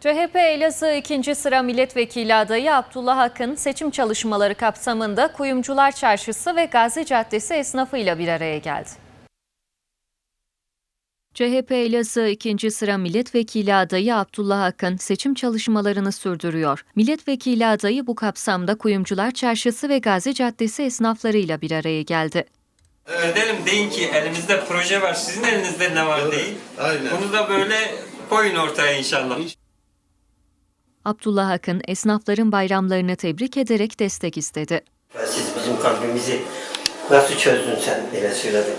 CHP Elazığ 2. sıra milletvekili adayı Abdullah Akın seçim çalışmaları kapsamında Kuyumcular Çarşısı ve Gazi Caddesi esnafıyla bir araya geldi. CHP Elazığ 2. sıra milletvekili adayı Abdullah Akın seçim çalışmalarını sürdürüyor. Milletvekili adayı bu kapsamda Kuyumcular Çarşısı ve Gazi Caddesi esnaflarıyla bir araya geldi. Gidelim deyin ki elimizde proje var, sizin elinizde ne var deyin. Aynen. Bunu da böyle koyun ortaya inşallah. Abdullah Akın esnafların bayramlarını tebrik ederek destek istedi. Siz bizim kalbimizi nasıl çözdün sen bile söyledin.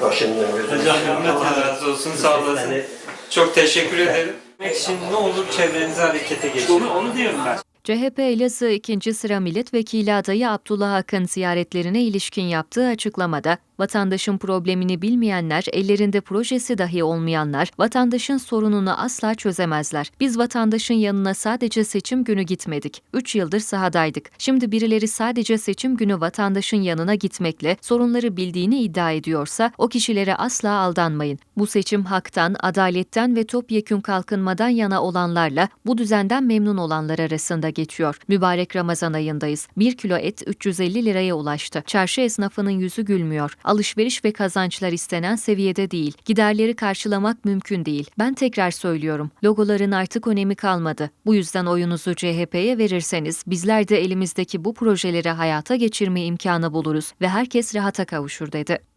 Başımdan gözümden. Hocam Allah razı olsun, sağ olasın. Çok teşekkür ederim. İçin ne olur çevrenizi harekete geçirin. Onu, onu diyorum ben. CHP Elazığ 2. sıra milletvekili adayı Abdullah Akın ziyaretlerine ilişkin yaptığı açıklamada, vatandaşın problemini bilmeyenler, ellerinde projesi dahi olmayanlar, vatandaşın sorununu asla çözemezler. Biz vatandaşın yanına sadece seçim günü gitmedik. 3 yıldır sahadaydık. Şimdi birileri sadece seçim günü vatandaşın yanına gitmekle sorunları bildiğini iddia ediyorsa o kişilere asla aldanmayın. Bu seçim haktan, adaletten ve topyekün kalkınmadan yana olanlarla bu düzenden memnun olanlar arasında geçiyor. Mübarek Ramazan ayındayız. 1 kilo et 350 liraya ulaştı. Çarşı esnafının yüzü gülmüyor. Alışveriş ve kazançlar istenen seviyede değil. Giderleri karşılamak mümkün değil. Ben tekrar söylüyorum. Logoların artık önemi kalmadı. Bu yüzden oyunuzu CHP'ye verirseniz bizler de elimizdeki bu projeleri hayata geçirme imkanı buluruz ve herkes rahata kavuşur dedi.